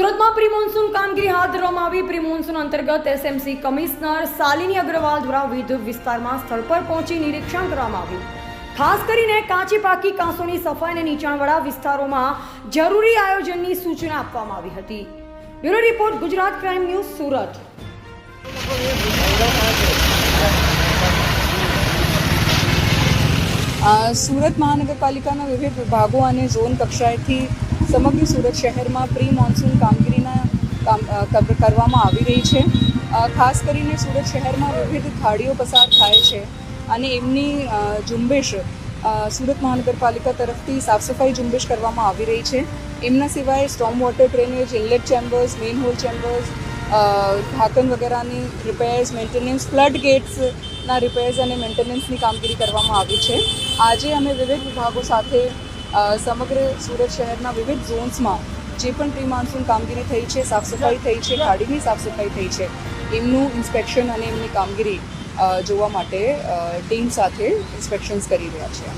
સુરતમાં pre monsoon કામગીરી હાથ ધરવામાં આવી. પ્રી મોન્સૂન અંતર્ગત એસએમસી કમિશનર શાલિની અગ્રવાલ દ્વારા વિદ્યુત વિસ્તારમાં સ્થળ પર પહોંચી નિરીક્ષણ કરવામાં આવ્યું. ખાસ કરીને કાચી પાકી કાંસોની સફાઈ અને નીચાણવાળા વિસ્તારોમાં જરૂરી આયોજનની સૂચના આપવામાં આવી હતી. Bureau report, Gujarat crime news, Surat. Surat મહાનગરપાલિકાના વિવિધ વિભાગો અને ઝોન કક્ષાએથી સમગ્ર સુરત શહેરમાં પ્રી મોન્સૂન કામગીરીના કામ કરવામાં આવી રહી છે. ખાસ કરીને સુરત શહેરમાં વિવિધ ખાડીઓ પસાર થાય છે અને એમની ઝુંબેશ સુરત મહાનગરપાલિકા તરફથી સાફસફાઈ ઝુંબેશ કરવામાં આવી રહી છે. એમના સિવાય storm water drainage, inlet chambers manhole chambers ઢાંકણ વગેરેની રિપેર્સ, મેન્ટેનન્સ, ફ્લડ ગેટ્સના રિપેર્સ અને મેન્ટેનન્સની કામગીરી કરવામાં આવી છે. આજે અમે વિવિધ વિભાગો સાથે સમગ્ર સુરત શહેરના વિવિધ ઝોન્સમાં જે પણ પ્રી માન્સૂન કામગીરી થઈ છે સાફ સફાઈ થઈ છે, ખાડીની સાફસફાઈ થઈ છે, એમનું ઇન્સ્પેક્શન અને એમની કામગીરી જોવા માટે ટીમ સાથે ઇન્સ્પેક્શન્સ કરી રહ્યા છે.